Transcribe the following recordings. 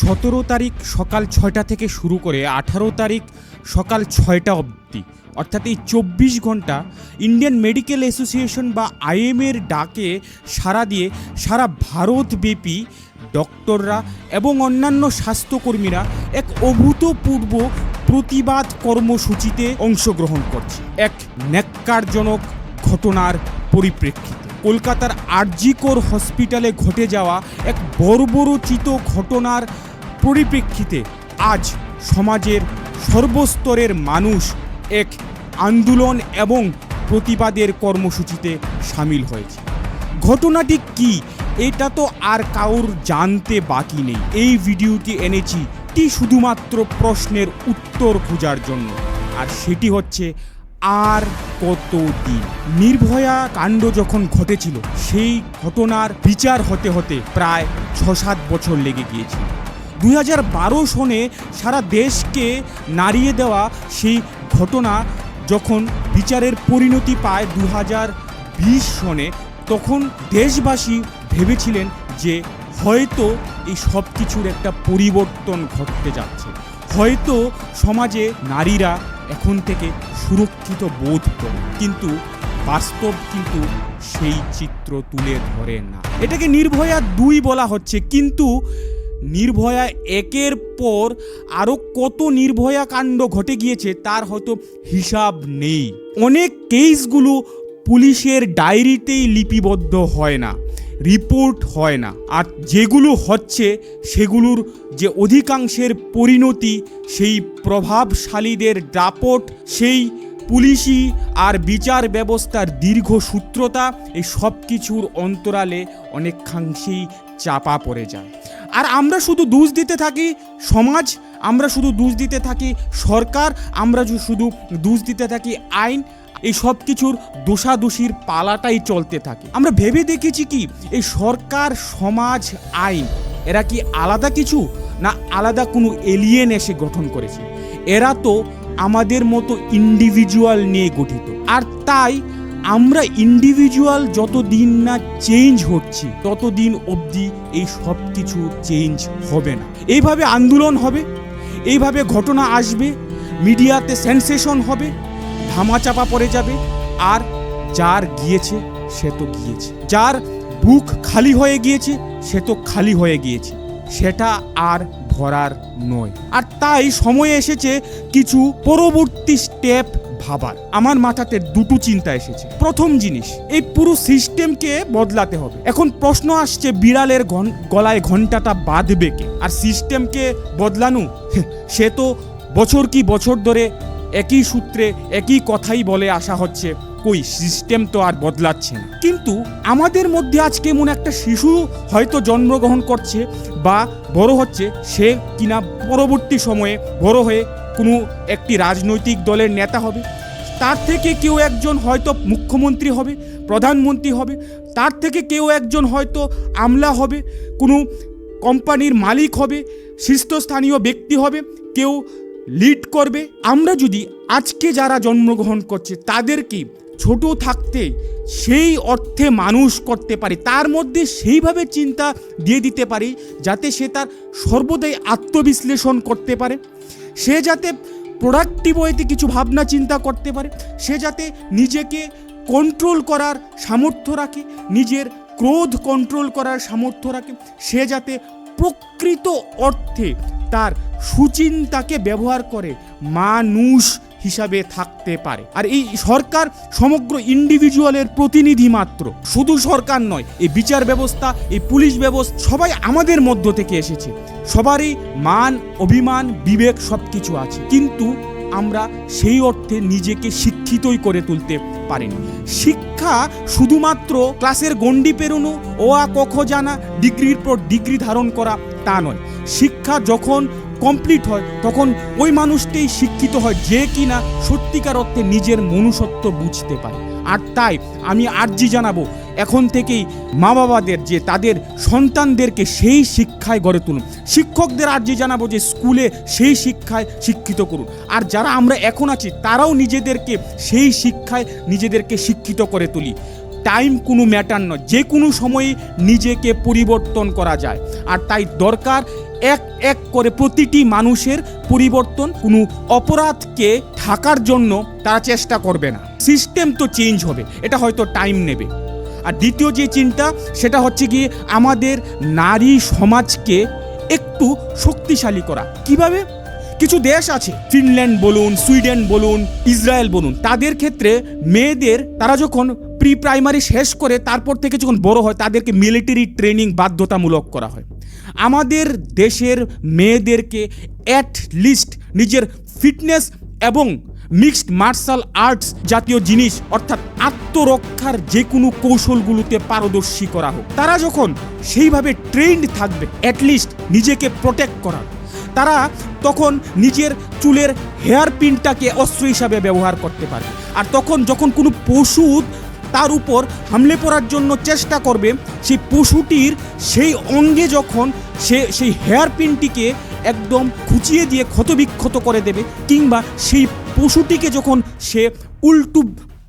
সতেরো তারিখ সকাল ছয়টা থেকে শুরু করে আঠারো তারিখ সকাল ছয়টা অবধি। অর্থাৎ এই চব্বিশ ঘণ্টা ইন্ডিয়ান মেডিকেল অ্যাসোসিয়েশন বা আইএমের ডাকে সারা দিয়ে সারা ভারতব্যাপী ডক্টররা এবং অন্যান্য স্বাস্থ্যকর্মীরা এক অভূতপূর্ব প্রতিবাদ কর্মসূচিতে অংশগ্রহণ করছে। এক ন্যাক্কারজনক ঘটনার পরিপ্রেক্ষিতে। কলকাতার আরজিকর হসপিটালে ঘটে যাওয়া এক বর্বরচিত ঘটনার পরিপ্রেক্ষিতে আজ সমাজের সর্বস্তরের মানুষ এক আন্দোলন এবং প্রতিবাদের কর্মসূচিতে সামিল হয়েছে। ঘটনাটি কি? এটা তো আর কাউর জানতে বাকি নেই। এই ভিডিওটি এনেছি টি শুধুমাত্র প্রশ্নের উত্তর খোঁজার জন্য। আর সেটি হচ্ছে, আর কতদিন? নির্ভয়া কাণ্ড যখন ঘটেছিল, সেই ঘটনার বিচার হতে হতে প্রায় ছ সাত বছর লেগে গিয়েছিল। দুই হাজার বারো সনে সারা দেশকে নাড়িয়ে দেওয়া সেই ঘটনা যখন বিচারের পরিণতি পায় দু হাজার বিশ সনে, তখন দেশবাসী ভেবেছিলেন যে হয়তো এই সব কিছুর একটা পরিবর্তন ঘটতে যাচ্ছে। হয়তো সমাজে নারীরা এখন থেকে সুরক্ষিত বোধ করে, কিন্তু বাস্তব কিন্তু সেই চিত্র তুলে ধরে না। এটাকে নির্ভয়া দুই বলা হচ্ছে, কিন্তু নির্ভয়া একের পর আরও কত নির্ভয়া কাণ্ড ঘটে গিয়েছে তার হয়তো হিসাব নেই। অনেক কেসগুলো পুলিশের ডায়েরিতেই লিপিবদ্ধ হয় না, রিপোর্ট হয় না। আর যেগুলো হচ্ছে, সেগুলোর যে অধিকাংশের পরিণতি, সেই প্রভাবশালীদের দাপট সেই পুলিশি আর বিচার ব্যবস্থার দীর্ঘ সূত্রতা, এই সব কিছুর অন্তরালে অনেকাংশেই চাপা পড়ে যায়। আর আমরা শুধু দোষ দিতে থাকি সমাজ, আমরা শুধু দোষ দিতে থাকি সরকার, আমরা শুধু দোষ দিতে থাকি আইন, এই সব কিছুর দোষাদোষীর পালাটাই চলতে থাকে। আমরা ভেবে দেখেছি কি, এই সরকার, সমাজ, আইন, এরা কি আলাদা কিছু না আলাদা কোনো এলিয়েন এসে গঠন করেছে? এরা তো আমাদের মতো ইন্ডিভিজুয়াল নিয়ে গঠিত। আর তাই আমরা ইন্ডিভিজুয়াল যতদিন না চেঞ্জ হচ্ছি, ততদিন অবধি এই সব কিছু চেঞ্জ হবে না। এইভাবে আন্দোলন হবে এইভাবে ঘটনা আসবে, মিডিয়াতে সেন্সেশন হবে, ধামাচাপা পড়ে যাবে, আর যার গিয়েছে সে তো গিয়েছে। যার বুক খালি হয়ে গিয়েছে, সে তো খালি হয়ে গিয়েছে। সেটা আর ভরার নয়। আর তাই সময় এসেছে কিছু পরবর্তী স্টেপ ভাবার। আমার মাথাতে দুটো চিন্তা এসেছে। প্রথম জিনিস, এই পুরো সিস্টেমকে বদলাতে হবে। এখন প্রশ্ন আসছে, বিড়ালের গলায় ঘন্টাটা বাঁধবে কে? আর সিস্টেমকে বদলানো? সে তো বছর কি বছর ধরে একই সূত্রে, একই কথাই বলে আসা হচ্ছে, কই সিস্টেম তো আর বদলাচ্ছে না। কিন্তু আমাদের মধ্যে আজকে কেমন একটা শিশু হয়তো জন্মগ্রহণ করছে বা বড় হচ্ছে, সে কিনা পরবর্তী সময়ে বড় হয়ে কোনো একটি রাজনৈতিক দলের নেতা হবে, তার থেকে কেউ একজন হয়তো মুখ্যমন্ত্রী হবে, প্রধানমন্ত্রী হবে, তার থেকে কেউ একজন হয়তো আমলা হবে, কোনো কোম্পানির মালিক হবে, শীর্ষস্থানীয় ব্যক্তি হবে, কেউ লিড করবে। আমরা যদি আজকে যারা জন্মগ্রহণ করছে, তাদেরকে ছোট থাকতে সেই অর্থে মানুষ করতে পারি, তার মধ্যে সেইভাবে চিন্তা দিয়ে দিতে পারি, যাতে সে তার সর্বদাই আত্মবিশ্লেষণ করতে পারে। সে যাতে প্রোডাক্টিভ ওয়েতে কিছু ভাবনা চিন্তা করতে পারে, সে যাতে নিজেকে কন্ট্রোল করার সামর্থ্য রাখে, নিজের ক্রোধ কন্ট্রোল করার সামর্থ্য রাখে, সে যাতে প্রকৃত অর্থে তার সুচিন্তাকে ব্যবহার করে মানুষ হিসাবে থাকতে পারে। আর এই সরকার সমগ্র ইন্ডিভিজুয়ালের প্রতিনিধি মাত্র। শুধু সরকার নয়, এই বিচার ব্যবস্থা, এই পুলিশ ব্যবস্থা সবাই আমাদের মধ্য থেকে এসেছে। সবারই মান, অভিমান, বিবেক সব কিছু আছে। কিন্তু আমরা সেই অর্থে নিজেকে শিক্ষিতই করে তুলতে পারিনি। শিক্ষা শুধুমাত্র ক্লাসের গণ্ডি পেরোনো ও আ কখ জানা, ডিগ্রির পর ডিগ্রি ধারণ করা তা নয়। শিক্ষা যখন কমপ্লিট হয়, তখন ওই মানুষটাই শিক্ষিত হয় যে কিনা সত্যিকার অর্থে নিজের মনুষ্যত্ব বুঝতে পারে। আর তাই আমি আর্জি জানাব এখন থেকেই মা বাবাদের যে তাদের সন্তানদেরকে সেই শিক্ষায় গড়ে তুলুন। শিক্ষকদের আর্জি জানাব যে স্কুলে সেই শিক্ষায় শিক্ষিত করুন। আর যারা আমরা এখন আছি, তারাও নিজেদেরকে সেই শিক্ষায় নিজেদেরকে শিক্ষিত করে তুলি। টাইম কোনো ম্যাটার নয়, যে কোনো সময়ে নিজেকে পরিবর্তন করা যায়। আর তাই দরকার এক এক করে প্রতিটি মানুষের পরিবর্তন, কোনো অপরাধকে ঢাকার জন্য তারা চেষ্টা করবে না। সিস্টেম তো চেঞ্জ হবে, এটা হয়তো টাইম নেবে। আর দ্বিতীয় যে চিন্তা, সেটা হচ্ছে কি আমাদের নারী সমাজকে একটু শক্তিশালী করা। কীভাবে? কিছু দেশ আছে, ফিনল্যান্ড বলুন, সুইডেন বলুন, ইসরায়েল বলুন, তাদের ক্ষেত্রে মেয়েদের, তারা যখন প্রি প্রাইমারি শেষ করে, তারপর থেকে যখন বড় হয়, তাদেরকে মিলিটারি ট্রেনিং বাধ্যতামূলক করা হয়। আমাদের দেশের মেয়েদেরকে অ্যাট লিস্ট নিজের ফিটনেস এবং মিক্সড মার্শাল আর্টস জাতীয় জিনিস, অর্থাৎ আত্মরক্ষার যে কোনো কৌশলগুলোতে পারদর্শী করা হোক। তারা যখন সেইভাবে ট্রেন্ড থাকবে অ্যাটলিস্ট নিজেকে প্রোটেক্ট করার, তারা তখন নিজের চুলের হেয়ার পিনটাকে অস্ত্র হিসাবে ব্যবহার করতে পারবে। আর তখন যখন কোনো পশু তার উপর হামলে পড়ার জন্য চেষ্টা করবে, সেই পশুটির সেই অঙ্গে যখন সে সেই হেয়ার পিনটিকে একদম খুঁচিয়ে দিয়ে ক্ষতবিক্ষত করে দেবে, কিংবা সেই পশুটিকে যখন সে উল্টু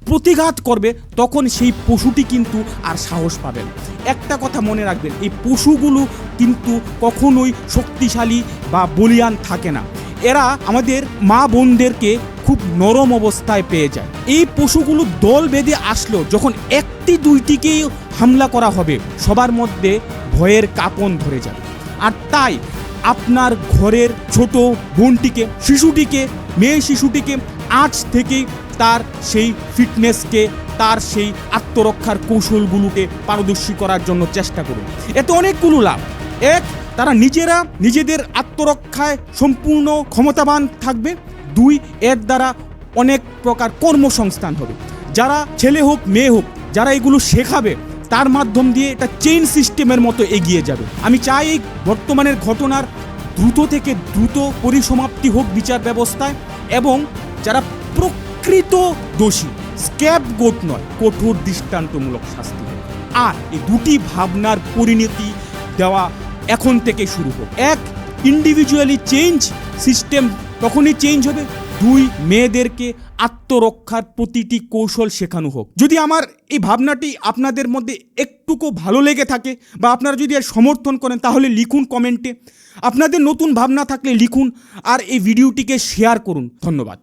প্রতিঘাত করবে, তখন সেই পশুটি কিন্তু আর সাহস পাবে না। একটা কথা মনে রাখবেন, এই পশুগুলো কিন্তু কখনোই শক্তিশালী বা বলিয়ান থাকে না। এরা আমাদের মা বোনদেরকে খুব নরম অবস্থায় পেয়ে যায়। এই পশুগুলো দল বেঁধে আসলেও যখন একটি দুইটিকেই হামলা করা হবে, সবার মধ্যে ভয়ের কাপন ধরে যাবে আর তাই আপনার ঘরের ছোট বোনটিকে, শিশুটিকে মেয়ে শিশুটিকে আজ থেকেই তার সেই ফিটনেসকে, তার সেই আত্মরক্ষার কৌশলগুলোকে পারদর্শী করার জন্য চেষ্টা করুন। এতে অনেকগুলো লাভ। এক, তারা নিজেরা নিজেদের আত্মরক্ষায় সম্পূর্ণ ক্ষমতাবান থাকবে। দুই, এর দ্বারা অনেক প্রকার কর্মসংস্থান হবে। যারা ছেলে হোক, মেয়ে হোক, যারা এগুলো শেখাবে, তার মাধ্যম দিয়ে এটা চেইন সিস্টেমের মতো এগিয়ে যাবে। আমি চাই এই বর্তমানের ঘটনার দ্রুত থেকে দ্রুত পরিসমাপ্তি হোক বিচার ব্যবস্থায় এবং যারা প্রকৃত দোষী স্ক্যাপ গোট নয়, কঠোর দৃষ্টান্তমূলক শাস্তি আর এই দুটি ভাবনার পরিণতি দেওয়া এখন থেকে শুরু হোক। এক ইন্ডিভিজুয়ালি চেঞ্জ সিস্টেম তখনই চেঞ্জ হবে। দুই মেয়েদেরকে আত্মরক্ষার প্রতিটি কৌশল শেখানো হোক। যদি আমার এই ভাবনাটি আপনাদের মধ্যে একটুকু ভালো লেগে থাকে বা আপনারা যদি এর সমর্থন করেন, তাহলে লিখুন কমেন্টে। আপনাদের নতুন ভাবনা থাকলে লিখুন আর এই ভিডিওটিকে শেয়ার করুন। ধন্যবাদ।